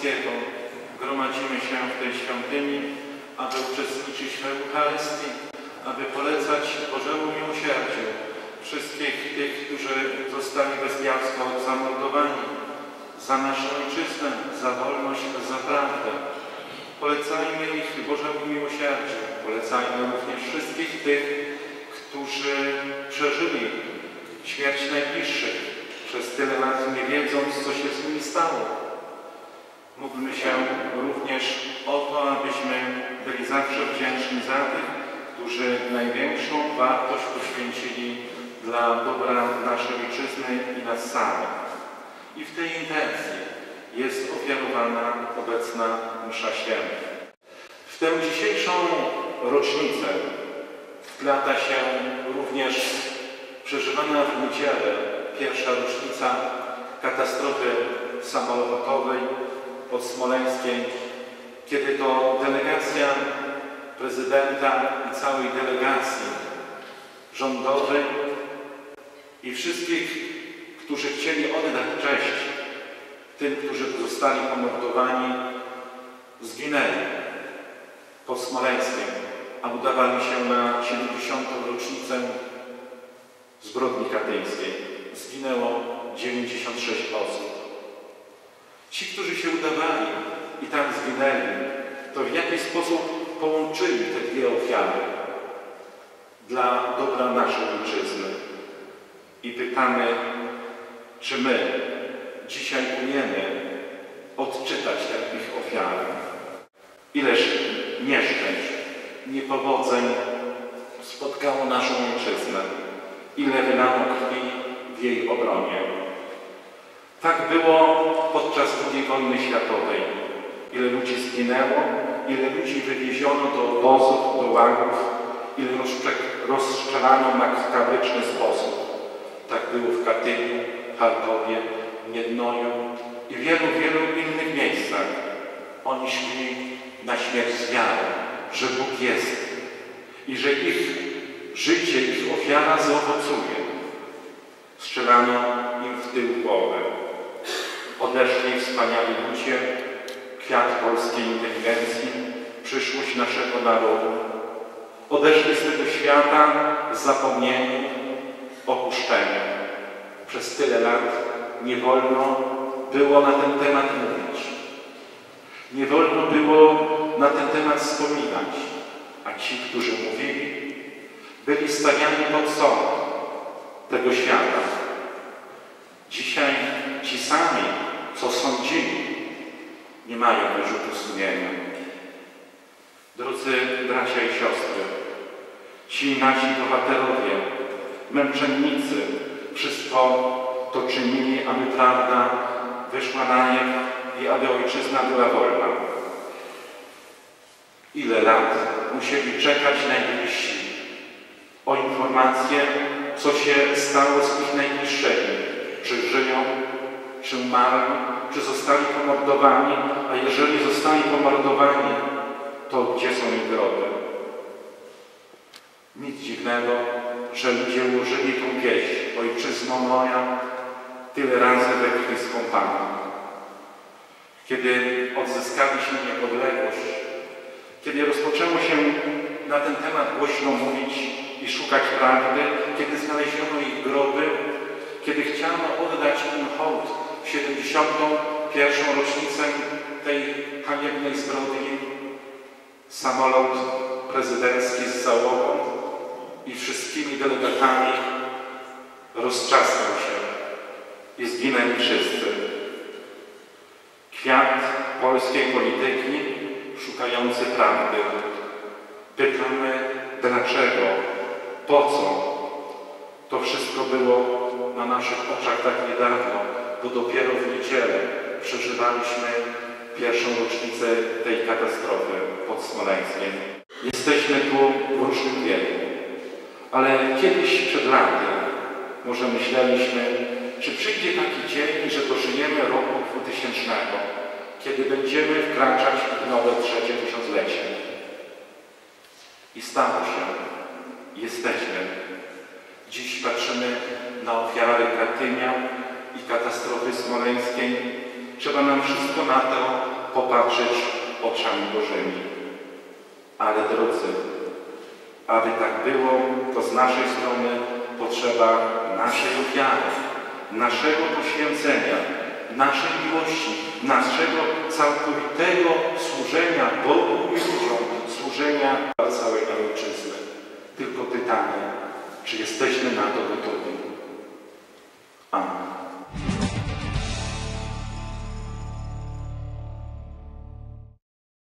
Pańskiego gromadzimy się w tej świątyni, aby uczestniczyć w Eucharystii, aby polecać Bożemu miłosierdziu wszystkich tych, którzy zostali bezdialsko zamordowani za naszą ojczyznę, za wolność, za prawdę. Polecajmy ich Bożemu miłosierdziu. Polecajmy również wszystkich tych, którzy przeżyli śmierć najbliższych przez tyle lat, nie wiedząc, co się z nimi stało. Módlmy się również o to, abyśmy byli zawsze wdzięczni za tych, którzy największą wartość poświęcili dla dobra naszej ojczyzny i nas samych. I w tej intencji jest ofiarowana obecna msza święta. W tę dzisiejszą rocznicę wplata się również przeżywana w niedzielę pierwsza rocznica katastrofy samolotowej pod Smoleńskiej, kiedy to delegacja prezydenta i całej delegacji rządowej i wszystkich, którzy chcieli oddać cześć tym, którzy zostali pomordowani, zginęli pod Smoleńskiem, a udawali się na 70. rocznicę zbrodni katyńskiej. Zginęło 96 osób. Ci, którzy się udawali i tam zginęli, to w jakiś sposób połączyli te dwie ofiary dla dobra naszej ojczyzny. I pytamy, czy my dzisiaj umiemy odczytać te ich ofiary. Ileż nieszczęść, niepowodzeń spotkało naszą ojczyznę. Ile wylano krwi w jej obronie. Tak było podczas II wojny światowej. Ile ludzi zginęło, ile ludzi wywieziono do obozów, do łagów, ile rozstrzelano na krwawyczny sposób. Tak było w Katyniu, Charkowie, Miednoju i wielu, wielu innych miejscach. Oni szli na śmierć z wiarą, że Bóg jest i że ich życie, ich ofiara zaowocuje. Strzelano im w tył głowę. Odeszli wspaniali ludzie, kwiat polskiej inteligencji, przyszłość naszego narodu. Odeszli z tego świata zapomnieni, opuszczeni. Przez tyle lat nie wolno było na ten temat mówić. Nie wolno było na ten temat wspominać, a ci, którzy mówili, byli stawiani pod sąd tego świata. Dzisiaj ci sami, co sądzili, nie mają wyrzutu sumienia. Drodzy bracia i siostry, ci nasi bohaterowie, męczennicy, wszystko to czynili, aby prawda wyszła na jaw i aby ojczyzna była wolna. Ile lat musieli czekać najbliżsi o informację, co się stało z ich najbliższymi, czy umarli, czy zostali pomordowani, a jeżeli zostali pomordowani, to gdzie są ich groby? Nic dziwnego, że ludzie użyli tą pieśń, ojczyzno moja, tyle razy we krwi skąpana. Kiedy odzyskaliśmy niepodległość, kiedy rozpoczęło się na ten temat głośno mówić i szukać prawdy, kiedy znaleziono ich groby, kiedy chciano oddać 51. rocznicę tej haniebnej zbrodni samolot prezydencki z załogą i wszystkimi delegatami roztrzaskał się i zginęli wszyscy. Kwiat polskiej polityki szukający prawdy. Pytamy dlaczego, po co to wszystko było na naszych oczach tak niedawno bo dopiero w niedzielę przeżywaliśmy pierwszą rocznicę tej katastrofy pod Smoleńskiem. Jesteśmy tu w różnym wieku, ale kiedyś przed laty może myśleliśmy, czy przyjdzie taki dzień, że dożyjemy roku 2000, kiedy będziemy wkraczać w nowe trzecie tysiąclecie. I stało się. Jesteśmy. Dziś patrzymy na ofiary Katynia i katastrofy smoleńskiej. Trzeba nam wszystko na to popatrzeć oczami Bożymi. Ale drodzy, aby tak było, to z naszej strony potrzeba naszej ofiary, naszego poświęcenia, naszej miłości, naszego całkowitego służenia Bogu i ludziom, służenia dla całej ojczyzny. Tylko pytanie, czy jesteśmy na to gotowi?